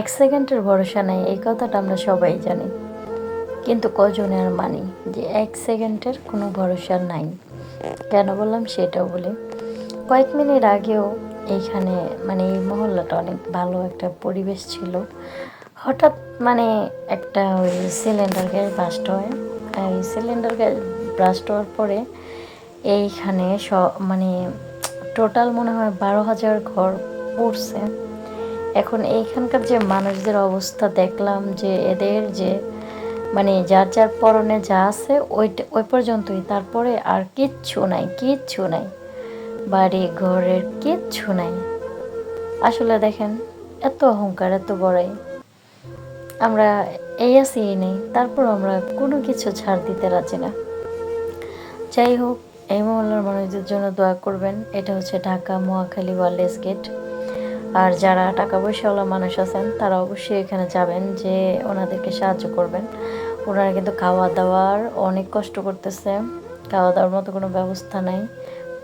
এক সেকেন্ডের ভরসা নাই, এই কথাটা আমরা সবাই জানি। কিন্তু কজনে আর মানি যে এক সেকেন্ডের কোনো ভরসা নাই। কেন বললাম সেটাও বলি। কয়েক মিনিট আগেও এইখানে মানে এই মহল্লাটা অনেক ভালো একটা পরিবেশ ছিল। হঠাৎ মানে একটা ওই সিলিন্ডার গ্যাস ব্রাস্ট হয়। আর এই সিলিন্ডার গ্যাস ব্রাস্ট হওয়ার পরে এইখানে সব মানে টোটাল মনে হয় বারো হাজার ঘর পড়ছে। এখন এইখানকার যে মানুষদের অবস্থা দেখলাম যে এদের যে মানে যার যার পরনে যা আছে, ওইটা, ওই পর্যন্তই। তারপরে আর কিচ্ছু নাই কিচ্ছু নাই। বাড়ি ঘরের কিচ্ছু নাই। আসলে দেখেন, এত অহংকার, এত বড়াই। আমরা এই আছি, এই নেই। তারপর আমরা কোনো কিছু ছাড় দিতে রাজি না। যাই হোক, এই মহল্লার মানুষদের জন্য দোয়া করবেন। এটা হচ্ছে ঢাকা মহাখালী ওয়ারলেস গেট। আর যারা টাকা পয়সাওয়ালা মানুষ আছেন, তারা অবশ্যই এখানে যাবেন, যে ওনাদেরকে সাহায্য করবেন। ওনারা কিন্তু খাওয়া দাওয়ার অনেক কষ্ট করতেছে। খাওয়া দাওয়ার মতো কোনো ব্যবস্থা নাই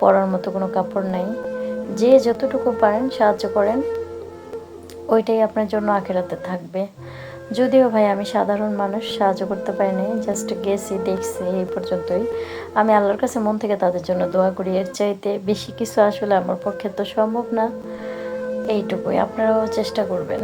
পরার মতো কোনো কাপড় নাই। যে যতটুকু পারেন সাহায্য করেন, ওইটাই আপনার জন্য আখেরাতে থাকবে। যদিও ভাই, আমি সাধারণ মানুষ, সাহায্য করতে পারিনি জাস্ট গেছি, দেখছি, এই পর্যন্তই। আমি আল্লাহর কাছে মন থেকে তাদের জন্য দোয়া করি। এর চাইতে বেশি কিছু আসলে আমার পক্ষে তো সম্ভব না। এইটুকুই। আপনারাও চেষ্টা করবেন।